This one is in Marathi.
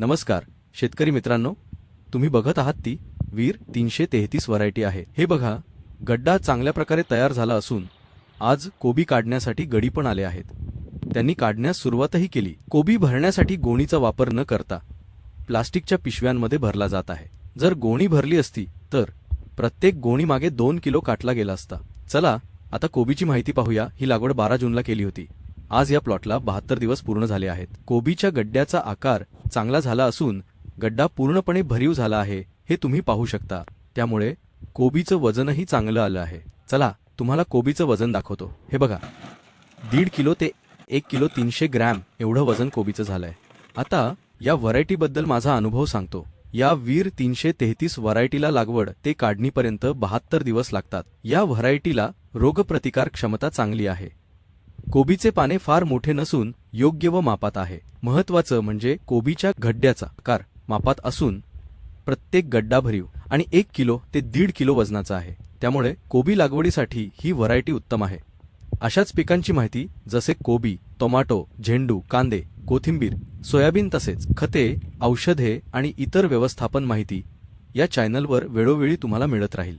नमस्कार शेतकरी मित्रांनो तुम्ही बघत आहात ती वीर तीनशे तेहतीस व्हरायटी आहे. हे बघा गड्डा चांगल्या प्रकारे तयार झाला असून आज कोबी काढण्यासाठी गडी पण आले आहेत. त्यांनी काढण्यास सुरुवातही केली. कोबी भरण्यासाठी गोणीचा वापर न करता प्लास्टिकच्या पिशव्यांमध्ये भरला जात आहे. जर गोणी भरली असती तर प्रत्येक गोणी मागे दोन किलो काटला गेला असता. चला आता कोबीची माहिती पाहूया. ही लागवड बारा जूनला केली होती. आज या प्लॉटला बहात्तर दिवस पूर्ण झाले आहेत. कोबीच्या गड्ड्याचा आकार चांगला झाला असून गड्डा पूर्णपणे भरीव झाला आहे हे तुम्ही पाहू शकता. त्यामुळे कोबीचं वजनही चांगलं आलं आहे. चला तुम्हाला कोबीचं वजन दाखवतो. हे बघा. दीड किलो ते एक किलो तीनशे ग्रॅम एवढं वजन कोबीचं झालंय. आता या व्हरायटीबद्दल माझा अनुभव सांगतो. या वीर तीनशे तेहतीस व्हरायटीला लागवड ते काढणीपर्यंत बहात्तर दिवस लागतात. या व्हरायटीला रोगप्रतिकार क्षमता चांगली आहे. कोबीचे पाने फार मोठे नसून योग्य व मापात आहे. महत्वाचं म्हणजे कोबीच्या गड्ड्याचा आकार मापात असून प्रत्येक गड्डा भरीव आणि एक किलो ते दीड किलो वजनाचा आहे. त्यामुळे कोबी लागवडीसाठी ही व्हरायटी उत्तम आहे. अशाच पिकांची माहिती जसे कोबी टोमॅटो झेंडू कांदे कोथिंबीर सोयाबीन तसेच खते औषधे आणि इतर व्यवस्थापन माहिती या चॅनलवर वेळोवेळी तुम्हाला मिळत राहील.